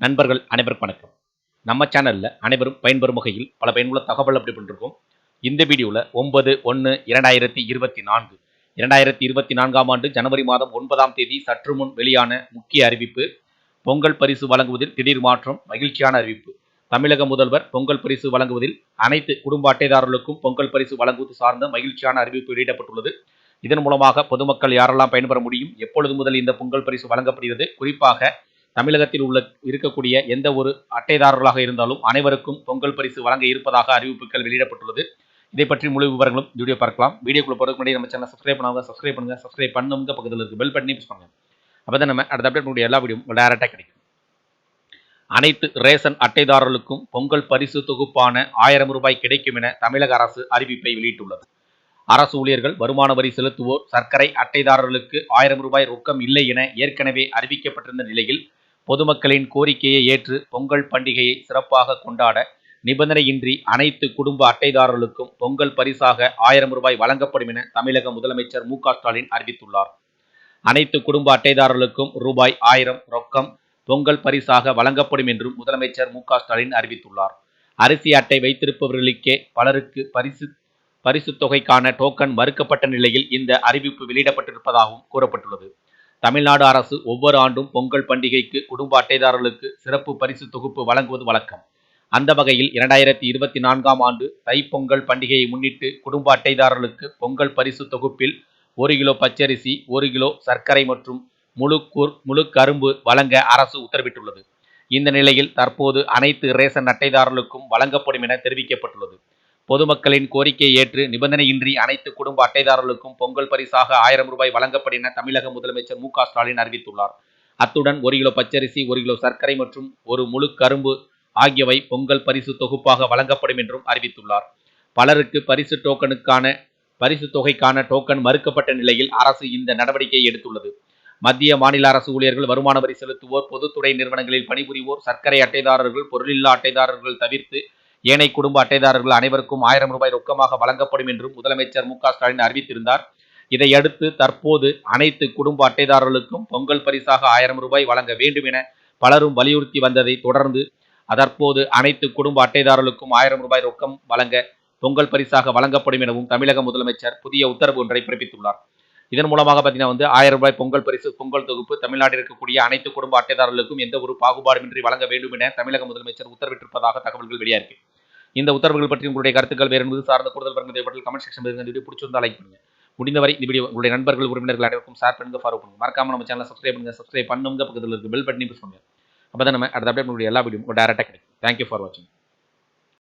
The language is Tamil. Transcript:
நண்பர்கள் அனைவருக்கும் வணக்கம். நம்ம சேனலில் அனைவரும் பயன்பெறும் வகையில் பல பயனுள்ள தகவல் அப்படி பண்ணிருக்கோம். இந்த வீடியோவில் ஒன்பது ஒன்று இரண்டாயிரத்தி இருபத்தி நான்கு. இரண்டாயிரத்தி இருபத்தி நான்காம் ஆண்டு ஜனவரி மாதம் ஒன்பதாம் தேதி சற்று முன் வெளியான முக்கிய அறிவிப்பு பொங்கல் பரிசு வழங்குவதில் திடீர் மாற்றம் மகிழ்ச்சியான அறிவிப்பு. தமிழக முதல்வர் பொங்கல் பரிசு வழங்குவதில் அனைத்து குடும்ப அட்டைதாரர்களுக்கும் பொங்கல் பரிசு வழங்குவது சார்ந்த மகிழ்ச்சியான அறிவிப்பு வெளியிடப்பட்டுள்ளது. இதன் மூலமாக பொதுமக்கள் யாரெல்லாம் பயன்பெற முடியும் எப்பொழுது முதல் இந்த பொங்கல் பரிசு வழங்கப்படுகிறது குறிப்பாக தமிழகத்தில் உள்ள இருக்கக்கூடிய எந்த ஒரு அட்டைதாரர்களாக இருந்தாலும் அனைவருக்கும் பொங்கல் பரிசு வழங்க இருப்பதாக அறிவிப்புகள் வெளியிடப்பட்டுள்ளது. இதை பற்றி முழு விவரங்களும் வீடியோ பார்க்கலாம். வீடியோக்குள்ள போகிறதுக்கு முன்னாடி நம்ம சேனல் சப்ஸ்கிரைப் பண்ணாங்க சப்ஸ்கிரைப் பண்ணுங்க. சப்ஸ்கிரைப் பண்ணுங்க. பக்கத்தில் இருக்கு பெல் பண்ணி ப்ரெஸ் பண்ணுங்க. அப்பதான் நம்ம அடுத்த அப்டேட் உடைய எல்லா வீடியோ டேரெக்டாக கிடைக்கும். அனைத்து ரேஷன் அட்டைதாரர்களுக்கும் பொங்கல் பரிசு தொகுப்பான ஆயிரம் ரூபாய் கிடைக்கும் என தமிழக அரசு அறிவிப்பை வெளியிட்டுள்ளது. அரசு ஊழியர்கள் வருமான வரி செலுத்துவோர் சர்க்கரை அட்டைதாரர்களுக்கு ஆயிரம் ரூபாய் ரொக்கம் இல்லை என ஏற்கனவே அறிவிக்கப்பட்டிருந்த நிலையில் பொதுமக்களின் கோரிக்கையை ஏற்று பொங்கல் பண்டிகையை சிறப்பாக கொண்டாட நிபந்தனையின்றி அனைத்து குடும்ப அட்டைதாரர்களுக்கும் பொங்கல் பரிசாக ஆயிரம் ரூபாய் வழங்கப்படும் என தமிழக முதலமைச்சர் மு ஸ்டாலின் அறிவித்துள்ளார். அனைத்து குடும்ப அட்டைதாரர்களுக்கும் ரூபாய் ஆயிரம் ரொக்கம் பொங்கல் பரிசாக வழங்கப்படும் என்றும் முதலமைச்சர் மு ஸ்டாலின் அறிவித்துள்ளார். அரிசி அட்டை வைத்திருப்பவர்களுக்கே பலருக்கு பரிசு பரிசு தொகைக்கான டோக்கன் மறுக்கப்பட்ட நிலையில் இந்த அறிவிப்பு வெளியிடப்பட்டிருப்பதாகவும் கூறப்பட்டுள்ளது. தமிழ்நாடு அரசு ஒவ்வொரு ஆண்டும் பொங்கல் பண்டிகைக்கு குடும்ப அட்டைதாரர்களுக்கு சிறப்பு பரிசு தொகுப்பு வழங்குவது வழக்கம். அந்த வகையில் இரண்டாயிரத்தி இருபத்தி நான்காம் ஆண்டு தைப்பொங்கல் பண்டிகையை முன்னிட்டு குடும்ப அட்டைதாரர்களுக்கு பொங்கல் பரிசு தொகுப்பில் ஒரு கிலோ பச்சரிசி ஒரு கிலோ சர்க்கரை மற்றும் முழு முழு கரும்பு வழங்க அரசு உத்தரவிட்டுள்ளது. இந்த நிலையில் தற்போது அனைத்து ரேசன் அட்டைதாரர்களுக்கும் வழங்கப்படும் என தெரிவிக்கப்பட்டுள்ளது. பொதுமக்களின் கோரிக்கையை ஏற்று நிபந்தனையின்றி அனைத்து குடும்ப அட்டைதாரர்களுக்கும் பொங்கல் பரிசாக ஆயிரம் ரூபாய் வழங்கப்படும் என தமிழக முதலமைச்சர் மு ஸ்டாலின் அறிவித்துள்ளார். அத்துடன் ஒரு கிலோ பச்சரிசி ஒரு கிலோ சர்க்கரை மற்றும் ஒரு முழு கரும்பு ஆகியவை பொங்கல் பரிசு தொகுப்பாக வழங்கப்படும் என்றும் அறிவித்துள்ளார். பலருக்கு பரிசு டோக்கனுக்கான பரிசு தொகைக்கான டோக்கன் மறுக்கப்பட்ட நிலையில் அரசு இந்த நடவடிக்கையை எடுத்துள்ளது. மத்திய மாநில அரசு ஊழியர்கள் வருமான வரி செலுத்துவோர் பொதுத்துறை நிறுவனங்களில் பணிபுரிவோர் சர்க்கரை அட்டைதாரர்கள் பொருளில்லா அட்டைதாரர்கள் தவிர்த்து ஏனை குடும்ப அட்டைதாரர்கள் அனைவருக்கும் ஆயிரம் ரூபாய் ரொக்கமாக வழங்கப்படும் என்றும் முதலமைச்சர் மு ஸ்டாலின் அறிவித்திருந்தார். இதையடுத்து தற்போது அனைத்து குடும்ப அட்டைதாரர்களுக்கும் பொங்கல் பரிசாக ஆயிரம் ரூபாய் வழங்க வேண்டும் என பலரும் வலியுறுத்தி வந்ததை தொடர்ந்து அதற்போது அனைத்து குடும்ப அட்டைதாரர்களுக்கும் ஆயிரம் ரூபாய் ரொக்கம் வழங்க பொங்கல் பரிசாக வழங்கப்படும் எனவும் தமிழக முதலமைச்சர் புதிய உத்தரவு ஒன்றை பிறப்பித்துள்ளார். இதன் மூலமாக பார்த்தீங்கன்னா வந்து ஆயிரம் ரூபாய் பொங்கல் பரிசு பொங்கல் தொகுப்பு தமிழ்நாட்டில் இருக்கக்கூடிய அனைத்து குடும்ப அட்டைதாரர்களுக்கும் எந்த ஒரு பாகுபாடுமின்றி வழங்க வேண்டும் என தமிழக முதலமைச்சர் உத்தரவிட்டிருப்பதாக தகவல்கள் வெளியாயிருக்கு. இந்த உத்தரவுகள் பற்றி உங்களுடைய கருத்துக்கள் வேறு என்பது சார்ந்த கூடுதல் பரங்கள் கமெண்ட் செக்ஷன் இந்த வீடியோ பிடிச்சிருந்தா லைக் பண்ணுங்க. முடிந்தவரை இந்த வீடியோ உங்களுடைய நண்பர்கள் உறவினர்கள் அனைவருக்கும் ஷேர் பண்ணுங்க ஃபாலோ பண்ணுங்க. மறக்காம நம்ம சேனலை சப்ஸ்கிரைப் பண்ணுங்க. சப்ஸ்கிரைப் பண்ணுங்க பக்கத்தில் இருக்க பெல் பட்டனி ப்ரெஸ் பண்ணுங்க. அப்போ தான் நம்ம அடுத்த அப்டேட் உங்களுடைய எல்லா வீடியோ டேரக்டாக கிடைக்கும். தேங்க்யூ ஃபார் வாட்சிங்